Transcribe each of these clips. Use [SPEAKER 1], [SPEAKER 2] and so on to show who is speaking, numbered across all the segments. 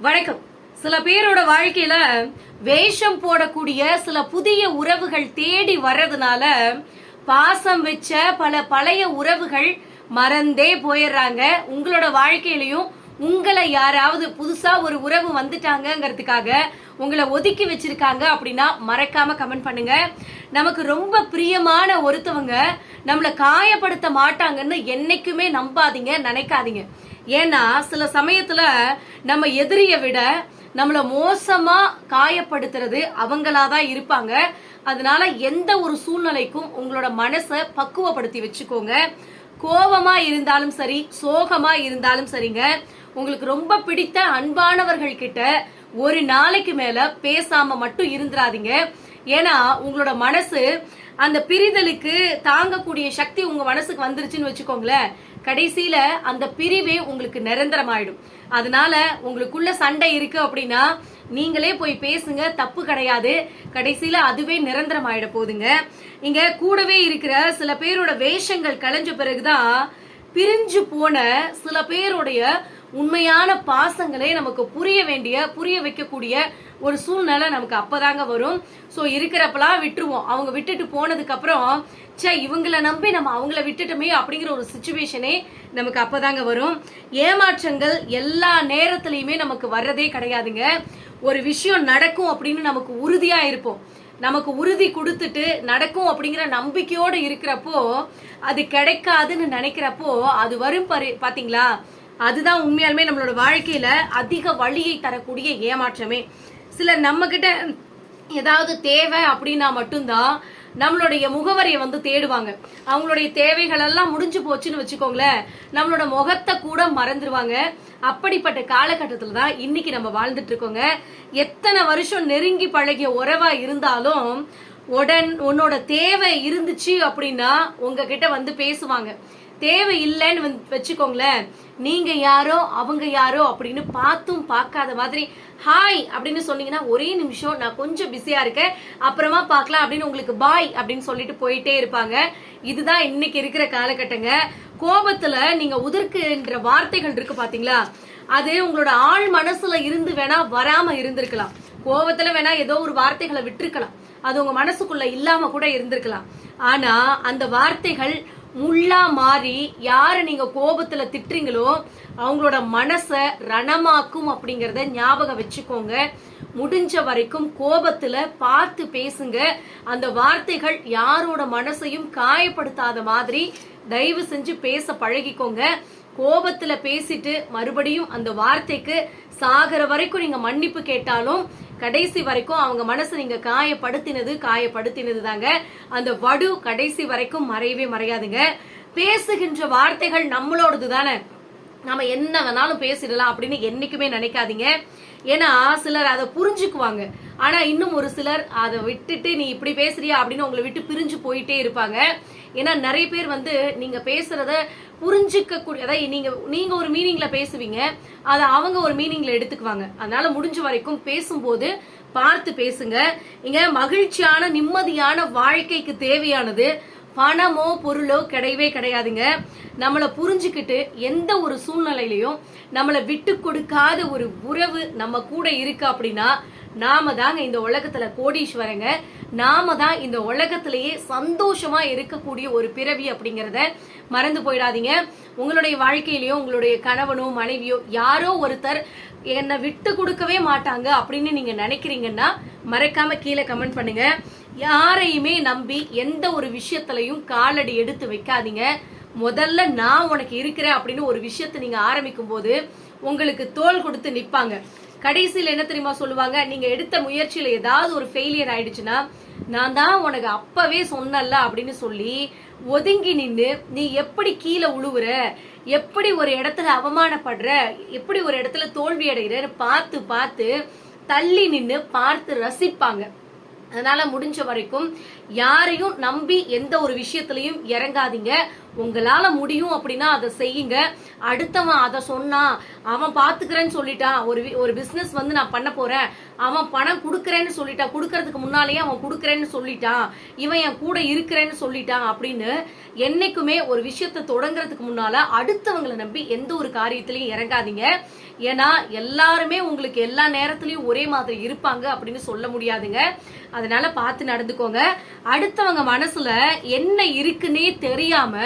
[SPEAKER 1] வணக்கம். சில பேரோட வாழ்க்கையில வேஷம் போடக்கூடிய சில புதிய உறவுகள் தேடி வர்றதுனால பாசம் வச்ச பல பழைய உறவுகள் மறந்தே போயிடுறாங்க. உங்களோட வாழ்க்கையிலையும் உங்களை யாராவது புதுசா ஒரு உறவு வந்துட்டாங்கிறதுக்காக உங்களை ஒதுக்கி வச்சிருக்காங்க அப்படின்னா மறக்காம கமெண்ட் பண்ணுங்க. நமக்கு ரொம்ப பிரியமான ஒருத்தவங்க நம்மளை காயப்படுத்த மாட்டாங்கன்னு என்னைக்குமே நம்பாதீங்க நினைக்காதீங்க. ஏன்னா சில சமயத்துல நம்ம எதிரியை விட நம்மளை மோசமா காயப்படுத்துறது அவங்களாதான் இருப்பாங்க. அதனால எந்த ஒரு சூழ்நிலைக்கும் உங்களோட மனசை பக்குவப்படுத்தி வச்சுக்கோங்க. கோபமா இருந்தாலும் சரி சோகமா இருந்தாலும் சரிங்க. உங்களுக்கு ரொம்ப பிடித்த அன்பானவர்கள் கிட்ட ஒரு நாளைக்கு மேல பேசாம மட்டும் இருந்துராதீங்க ஏன்னா உங்களோட மனசு அந்த பிரிதலுக்கு தாங்கக்கூடிய சக்தி உங்க மனசுக்கு வந்துருச்சுன்னு வச்சுக்கோங்களேன். கடைசியில அந்த பிரிவே உங்களுக்கு நிரந்தரமாயிடும். அதனால உங்களுக்குள்ள சண்டை இருக்கு அப்படின்னா நீங்களே போய் பேசுங்க தப்பு கிடையாது. கடைசியில அதுவே நிரந்தரமாயிட போகுதுங்க. இங்க கூடவே இருக்கிற சில பேரோட வேஷங்கள் கலைஞ்ச பிறகுதான் பிரிஞ்சு போன சில பேருடைய உண்மையான பாசங்களே நமக்கு புரிய வேண்டிய புரிய வைக்கக்கூடிய ஒரு சூழ்நிலை நமக்கு அப்பதாங்க வரும். ஸோ இருக்கிறப்பெல்லாம் விட்டுருவோம். அவங்க விட்டுட்டு போனதுக்கு அப்புறம் ச்சே இவங்கள நம்பி நம்ம அவங்கள விட்டுட்டோமே அப்படிங்கிற ஒரு சுச்சுவேஷனே நமக்கு அப்பதாங்க வரும். ஏமாற்றங்கள் எல்லா நேரத்துலையுமே நமக்கு வர்றதே கிடையாதுங்க. ஒரு விஷயம் நடக்கும் அப்படின்னு நமக்கு உறுதியா இருப்போம். நமக்கு உறுதி கொடுத்துட்டு நடக்கும் அப்படிங்கிற நம்பிக்கையோடு இருக்கிறப்போ அது கிடைக்காதுன்னு நினைக்கிறப்போ அது வரும் பாரு பார்த்தீங்களா அதுதான் உண்மையாலுமே நம்மளோட வாழ்க்கையில அதிக வழியை தரக்கூடிய ஏமாற்றமே. சில நம்ம கிட்ட ஏதாவது தேவை அப்படின்னா மட்டும்தான் நம்மளுடைய முகவரியை வந்து தேடுவாங்க. அவங்களுடைய தேவைகள் எல்லாம் முடிஞ்சு போச்சுன்னு வச்சுக்கோங்களேன் நம்மளோட முகத்தை கூட மறந்துடுவாங்க அப்படிப்பட்ட காலகட்டத்தில் தான் இன்னைக்கு நம்ம வாழ்ந்துட்டு இருக்கோங்க. எத்தனை வருஷம் நெருங்கி பழகிய உறவா இருந்தாலும் உடன் உன்னோட தேவை இருந்துச்சு அப்படின்னா உங்ககிட்ட வந்து பேசுவாங்க. தேவை இல்லைன்னு வந்து வச்சுக்கோங்களேன். நீங்க யாரோ அவங்க யாரோ அப்படின்னு பார்த்தும் பார்க்காத மாதிரி ஹாய் அப்படின்னு சொன்னீங்கன்னா ஒரே நிமிஷம் நான் கொஞ்சம் பிஸியா இருக்கேன். அப்புறமா பார்க்கலாம் அப்படின்னு உங்களுக்கு பாய் அப்படின்னு சொல்லிட்டு போயிட்டே இருப்பாங்க. இதுதான் இன்னைக்கு இருக்கிற காலகட்டங்க. கோபத்துல நீங்க உதற்குன்ற வார்த்தைகள் இருக்கு பாத்தீங்களா? அது உங்களோட ஆள் மனசுல இருந்து வேணா வராம இருந்திருக்கலாம். கோபத்துல வேணா ஏதோ ஒரு வார்த்தைகளை விட்டுருக்கலாம். அது உங்க மனசுக்குள்ள இல்லாம கூட இருந்திருக்கலாம். ஆனா அந்த வார்த்தைகள் முள்ளா மாறி யாரை நீங்க கோபத்துல திட்டுறீங்களோ அவங்களோட மனசை ரணமாக்கும் அப்படிங்கறத ஞாபகம் வச்சுக்கோங்க. முடிஞ்ச வரைக்கும் கோபத்துல பார்த்து பேசுங்க. அந்த வார்த்தைகள் யாரோட மனசையும் காயப்படுத்தாத மாதிரி தயவு செஞ்சு பேச பழகிக்கோங்க. கோபத்துல பேசிட்டு மறுபடியும் அந்த வார்த்தைக்கு சாகிற வரைக்கும் நீங்க மன்னிப்பு கேட்டாலும் கடைசி வரைக்கும் அவங்க மனசு நீங்க காயப்படுத்தினது காயப்படுத்தினது தாங்க அந்த வடு கடைசி வரைக்கும் மறையவே மறையாதுங்க. பேசுகின்ற வார்த்தைகள் நம்மளோடது தானே நாம என்ன வேணாலும் பேசிடலாம் அப்படின்னு என்னைக்குமே நினைக்காதீங்க. ஏன்னா சிலர் அதை புரிஞ்சுக்குவாங்க. ஆனா இன்னும் ஒரு சிலர் அதை விட்டுட்டு நீ இப்படி பேசுறியா? அப்படின்னு உங்களை விட்டு பிரிஞ்சு போயிட்டே இருப்பாங்க. ஏன்னா நிறைய பேர் வந்து நீங்க பேசுறத புரிஞ்சுக்க கூடிய அதாவது நீங்க நீங்க ஒரு மீனிங்ல பேசுவீங்க அதை அவங்க ஒரு மீனிங்ல எடுத்துக்குவாங்க. அதனால முடிஞ்ச வரைக்கும் பேசும்போது பார்த்து பேசுங்க. இங்க மகிழ்ச்சியான நிம்மதியான வாழ்க்கைக்கு தேவையானது பணமோ பொருளோ கிடையவே கிடையாதுங்க. நம்மளை புரிஞ்சுக்கிட்டு எந்த ஒரு சூழ்நிலையிலையும் நம்மளை விட்டு கொடுக்காத ஒரு உறவு நம்ம கூட இருக்கு அப்படின்னா நாம தாங்க இந்த உலகத்துல கோடீஸ்வரங்க. நாம தான் இந்த உலகத்திலேயே சந்தோஷமா இருக்கக்கூடிய ஒரு பிறவி அப்படிங்கறத மறந்து போயிடாதீங்க. உங்களுடைய வாழ்க்கையிலயோ உங்களுடைய கணவனோ மனைவியோ யாரோ ஒருத்தர் என்னை விட்டு கொடுக்கவே மாட்டாங்க அப்படின்னு நீங்க நினைக்கிறீங்கன்னா மறக்காம கீழே கமெண்ட் பண்ணுங்க. யாரையுமே நம்பி எந்த ஒரு விஷயத்திலையும் காலடி எடுத்து வைக்காதீங்க. முதல்ல நான் உனக்கு இருக்கிறேன் அப்படின்னு ஒரு விஷயத்தை நீங்க ஆரம்பிக்கும் போது உங்களுக்கு தோல் கொடுத்து நிப்பாங்க. கடைசியில் என்ன தெரியுமா சொல்லுவாங்க? நீங்க எடுத்த முயற்சியில ஏதாவது ஒரு ஃபெயிலியர் ஆயிடுச்சுன்னா நான் தான் உனக்கு அப்பவே சொன்னல அப்படின்னு சொல்லி ஒதுங்கி நின்று நீ எப்படி கீழே உழுவுற? எப்படி ஒரு இடத்துல அவமானப்படுற? எப்படி ஒரு இடத்துல தோல்வி அடைகிறன்னு பார்த்து பார்த்து தள்ளி நின்று பார்த்து ரசிப்பாங்க. அதனால முடிஞ்ச வரைக்கும் யாரையும் நம்பி எந்த ஒரு விஷயத்திலையும் இறங்காதீங்க. உங்களால முடியும் அப்படின்னா அதை செய்யுங்க. அடுத்தவன் அதை சொன்னான் அவன் பாத்துக்கிறேன்னு சொல்லிட்டான் ஒரு வி- ஒரு பிசினஸ் வந்து நான் பண்ண போறேன். அவன் பணம் கொடுக்குறேன்னு சொல்லிட்டான் கொடுக்கறதுக்கு முன்னாலேயே அவன் கொடுக்குறேன்னு சொல்லிட்டான் இவன் என் கூட இருக்கிறேன்னு சொல்லிட்டான் அப்படின்னு என்னைக்குமே ஒரு விஷயத்தை தொடங்குறதுக்கு முன்னால அடுத்தவங்களை நம்பி எந்த ஒரு காரியத்திலையும் இறங்காதீங்க. ஏன்னா எல்லாருமே உங்களுக்கு எல்லா நேரத்துலையும் ஒரே மாதிரி இருப்பாங்க அப்படின்னு சொல்ல முடியாதுங்க. அதனால பார்த்து நடந்துக்கோங்க. அடுத்தவங்க மனசுல என்ன இருக்குன்னே தெரியாம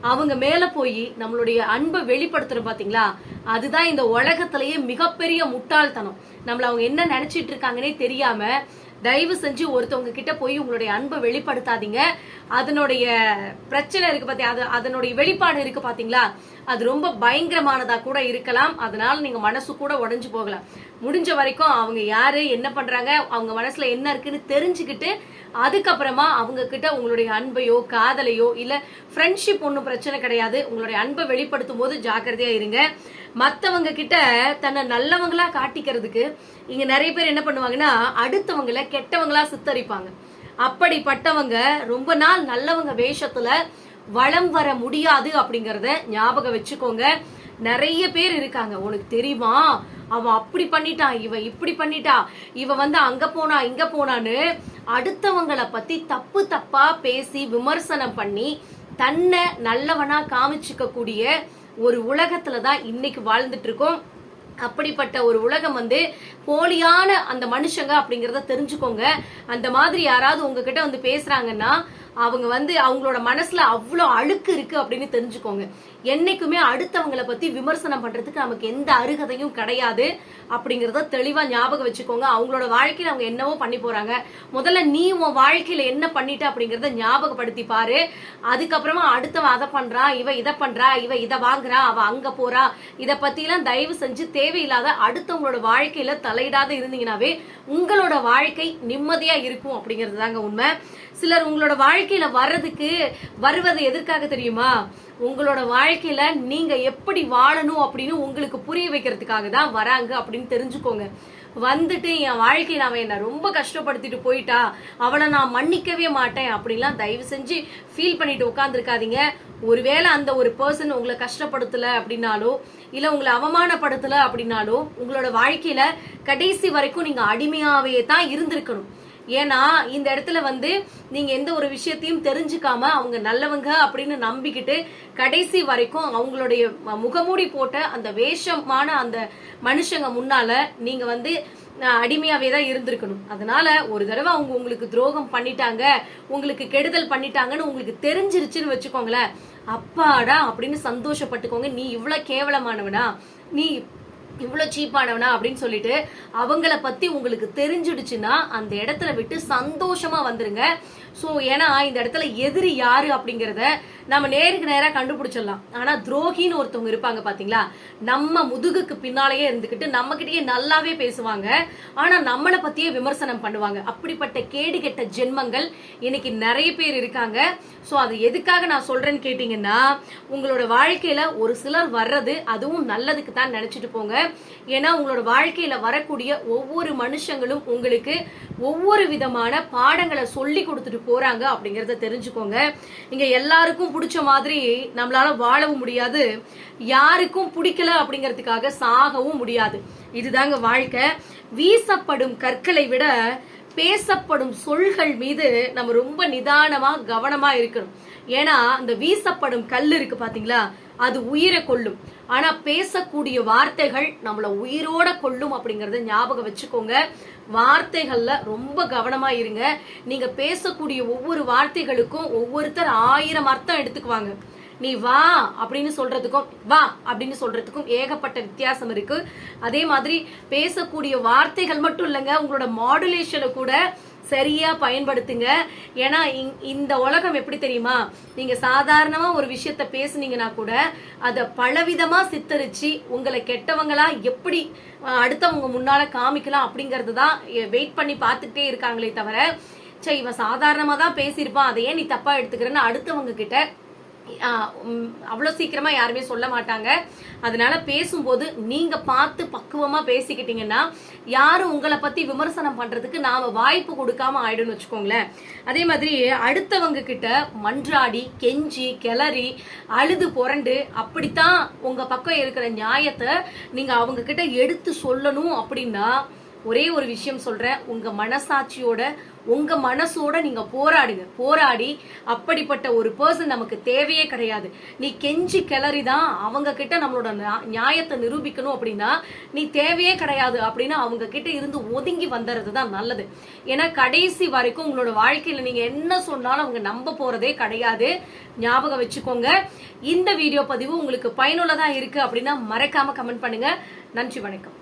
[SPEAKER 1] அவங்க மேல போய் நம்மளுடைய அன்பை வெளிப்படுத்துறோம் பாத்தீங்களா? அதுதான் இந்த உலகத்திலேயே மிகப்பெரிய முட்டாள்தனம். நம்மள அவங்க என்ன நினைச்சிட்டு இருக்காங்கன்னே தெரியாம தயவு செஞ்சு ஒருத்தவங்க கிட்ட போய் உங்களுடைய அன்பை வெளிப்படுத்தாதீங்க. அதனுடைய பிரச்சனை இருக்கு பாத்தி அது அதனுடைய வெளிப்பாடு இருக்கு பாத்தீங்களா? அது ரொம்ப பயங்கரமானதா கூட இருக்கலாம். அதனால நீங்க மனசு கூட உடஞ்சு போகலாம். முடிஞ்ச வரைக்கும் அவங்க யாரு என்ன பண்றாங்க அவங்க மனசுல என்ன இருக்குன்னு தெரிஞ்சுக்கிட்டு அதுக்கப்புறமா அவங்க கிட்ட உங்களுடைய அன்பையோ காதலையோ இல்ல ஃப்ரெண்ட்ஷிப் ஒன்றும் பிரச்சனை கிடையாது. உங்களுடைய அன்பை வெளிப்படுத்தும் போது ஜாக்கிரதையா இருங்க. மற்றவங்க கிட்ட தன்னை நல்லவங்களா காட்டிக்கிறதுக்கு இங்க நிறைய பேர் என்ன பண்ணுவாங்கன்னா அடுத்தவங்கள கெட்டவங்களா சித்தரிப்பாங்க. அப்படிப்பட்டவங்க ரொம்ப நாள் நல்லவங்க வேஷத்துல வளம் வர முடியாது அப்படிங்கறத ஞாபகம் வச்சுக்கோங்க. நிறைய பேர் இருக்காங்க. உனக்கு தெரியுமா? அவன் அப்படி பண்ணிட்டான் இவன் இப்படி பண்ணிட்டா இவ வந்து அங்க போனா இங்க போனான்னு அடுத்தவங்களை பத்தி தப்பு தப்பா பேசி விமர்சனம் பண்ணி தன்னை நல்லவனா காமிச்சுக்க கூடிய ஒரு உலகத்துல தான் இன்னைக்கு வாழ்ந்துட்டு இருக்கோம் அப்படிப்பட்ட ஒரு உலகம் வந்து போலியான அந்த மனுஷங்க அப்படிங்கறத தெரிஞ்சுக்கோங்க. அந்த மாதிரி யாராவது உங்ககிட்ட வந்து பேசுறாங்கன்னா அவங்க வந்து அவங்களோட மனசுல அவ்வளோ அழுக்கு இருக்கு அப்படின்னு தெரிஞ்சுக்கோங்க. என்னைக்குமே அடுத்தவங்களை பத்தி விமர்சனம் பண்றதுக்கு நமக்கு எந்த அருகதையும் கிடையாது அப்படிங்கறத தெளிவா ஞாபகம் வச்சுக்கோங்க. அவங்களோட வாழ்க்கையில அவங்க என்னவோ பண்ணி போறாங்க. முதல்ல நீ உன் வாழ்க்கையில என்ன பண்ணிட்ட அப்படிங்கறத ஞாபகப்படுத்தி பாரு. அதுக்கப்புறமா அடுத்தவன் அதை பண்றா இவ இதை பண்றா இவ இதை வாங்குறா அவ அங்க போறா. இத பத்தி எல்லாம் தயவு செஞ்சு தேவையில்லாத அடுத்தவங்களோட வாழ்க்கையில தலையிடாத இருந்தீங்கன்னாவே உங்களோட வாழ்க்கை நிம்மதியா இருக்கும் அப்படிங்கிறது தாங்க உண்மை. சிலர் உங்களோட வாழ்க்கையில வர்றதுக்கு வருவது எதற்காக தெரியுமா? உங்களோட வாழ்க்கையில நீங்க எப்படி வாழணும் அப்படின்னு உங்களுக்கு புரிய வைக்கிறதுக்காக தான் வராங்க அப்படின்னு தெரிஞ்சுக்கோங்க. வந்துட்டு என் வாழ்க்கையில அவன் என்ன ரொம்ப கஷ்டப்படுத்திட்டு போயிட்டா. அவனை நான் மன்னிக்கவே மாட்டேன் அப்படின்லாம் தயவு செஞ்சு ஃபீல் பண்ணிட்டு உட்காந்துருக்காதீங்க ஒருவேளை அந்த ஒரு பர்சன் உங்களை கஷ்டப்படுத்தல அப்படின்னாலோ இல்ல உங்களை அவமானப்படுத்தல அப்படின்னாலோ உங்களோட வாழ்க்கையில கடைசி வரைக்கும் நீங்க அடிமையாவே தான் இருந்திருக்கணும். ஏன்னா இந்த இடத்துல வந்து நீங்க எந்த ஒரு விஷயத்தையும் தெரிஞ்சுக்காம அவங்க நல்லவங்க அப்படின்னு நம்பிக்கிட்டு கடைசி வரைக்கும் அவங்களுடைய முகமூடி போட்ட அந்த வேஷமான அந்த மனுஷங்க முன்னால நீங்க வந்து அடிமையாவே தான் இருந்திருக்கணும். அதனால ஒரு தடவை அவங்க உங்களுக்கு துரோகம் பண்ணிட்டாங்க உங்களுக்கு கெடுதல் பண்ணிட்டாங்கன்னு உங்களுக்கு தெரிஞ்சிருச்சுன்னு வச்சுக்கோங்களேன். அப்பாடா அப்படின்னு சந்தோஷப்பட்டுக்கோங்க. நீ இவ்வளவு கேவலமானவனா? நீ இவ்வளோ சீப்பானவனா அப்படின்னு சொல்லிட்டு அவங்கள பத்தி உங்களுக்கு தெரிஞ்சிடுச்சுன்னா அந்த இடத்துல விட்டு சந்தோஷமா வந்துருங்க. ஸோ ஏன்னா இந்த இடத்துல எதிரி யாரு அப்படிங்கிறத நம்ம நேருக்கு நேராக கண்டுபிடிச்சிடலாம். ஆனால் துரோகின்னு ஒருத்தவங்க இருப்பாங்க பார்த்தீங்களா நம்ம முதுகுக்கு பின்னாலேயே இருந்துக்கிட்டு நம்ம கிட்டயே நல்லாவே பேசுவாங்க. ஆனால் நம்மளை பற்றியே விமர்சனம் பண்ணுவாங்க. அப்படிப்பட்ட கேடு கெட்ட ஜென்மங்கள் இன்னைக்கு நிறைய பேர் இருக்காங்க. ஸோ அது எதுக்காக நான் சொல்கிறேன்னு கேட்டிங்கன்னா உங்களோட வாழ்க்கையில் ஒரு சிலர் வர்றது அதுவும் நல்லதுக்கு தான் நினச்சிட்டு போங்க. ஏன்னா உங்களோட வாழ்க்கையில் வரக்கூடிய ஒவ்வொரு மனுஷங்களும் உங்களுக்கு ஒவ்வொரு விதமான பாடங்களை சொல்லி கொடுத்துட்டு போகிறாங்க அப்படிங்கிறத தெரிஞ்சுக்கோங்க. இங்கே எல்லாருக்கும் பிடிச்ச மாதிரி நம்மளால வாழவும் முடியாது. யாருக்கும் பிடிக்கல அப்படிங்கறதுக்காக சாகவும் முடியாது. இதுதாங்க வாழ்க்கை. வீசப்படும் கற்களை விட பேசப்படும் சொல்கள் மீது நம்ம ரொம்ப நிதானமா கவனமா இருக்கணும். ஏன்னா அந்த வீசப்படும் கல் இருக்கு பாத்தீங்களா? அது உயிரை கொள்ளும் ஆனா பேசக்கூடிய வார்த்தைகள் நம்மள உயிரோட கொள்ளும் அப்படிங்கறத ஞாபகம் வச்சுக்கோங்க. வார்த்தைகள்ல ரொம்ப கவனமா இருங்க. நீங்க பேசக்கூடிய ஒவ்வொரு வார்த்தைகளுக்கும் ஒவ்வொருத்தர் ஆயிரம் அர்த்தம் எடுத்துக்குவாங்க. நீ வா அப்படின்னு சொல்றதுக்கும் வா அப்படின்னு சொல்றதுக்கும் ஏகப்பட்ட வித்தியாசம் இருக்கு. அதே மாதிரி பேசக்கூடிய வார்த்தைகள் மட்டும் இல்லைங்க உங்களோட மாடுலேஷனை கூட சரியா பயன்படுத்துங்க. ஏன்னா இங்- இந்த உலகம் எப்படி தெரியுமா? நீங்க சாதாரணமா ஒரு விஷயத்த பேசுனீங்கன்னா கூட அதை பலவிதமா சித்தரிச்சு உங்களை கெட்டவங்களா எப்படி அடுத்தவங்க முன்னால காமிக்கலாம் அப்படிங்கறது தான் வெயிட் பண்ணி பார்த்துட்டே இருக்காங்களே தவிர சே இவன் சாதாரணமா தான் பேசியிருப்பான் அதை ஏன் நீ தப்பா எடுத்துக்கிறேன்னு அடுத்தவங்க கிட்ட அவ்வளோ சீக்கிரமாக யாருமே சொல்ல மாட்டாங்க. அதனால பேசும்போது நீங்கள் பார்த்து பக்குவமாக பேசிக்கிட்டீங்கன்னா யாரும் உங்களை பற்றி விமர்சனம் பண்ணுறதுக்கு நாம் வாய்ப்பு கொடுக்காம ஆயிடும்னு வச்சுக்கோங்களேன். அதே மாதிரி அடுத்தவங்க கிட்ட மன்றாடி கெஞ்சி கிளறி அழுது புரண்டு அப்படித்தான் உங்கள் பக்கம் இருக்கிற நியாயத்தை நீங்கள் அவங்க கிட்ட எடுத்து சொல்லணும் அப்படின்னா ஒரே ஒரு விஷயம் சொல்கிறேன் உங்கள் மனசாட்சியோட உங்க மனசோட நீங்க போராடுங்க. போராடி அப்படிப்பட்ட ஒரு பர்சன் நமக்கு தேவையே கிடையாது. நீ கெஞ்சி கிளறி தான் அவங்க கிட்ட நம்மளோட நியா- நியாயத்தை நிரூபிக்கணும் அப்படின்னா நீ தேவையே கிடையாது அப்படின்னு அவங்க கிட்ட இருந்து ஒதுங்கி வந்துறது தான் நல்லது. ஏன்னா கடைசி வரைக்கும் உங்களோட வாழ்க்கையில நீங்க என்ன சொன்னாலும் அவங்க நம்ப போறதே கிடையாது. ஞாபகம் வச்சுக்கோங்க. இந்த வீடியோ பதிவு உங்களுக்கு பயனுள்ளதா இருக்கு அப்படின்னா மறக்காம கமெண்ட் பண்ணுங்க. நன்றி வணக்கம்.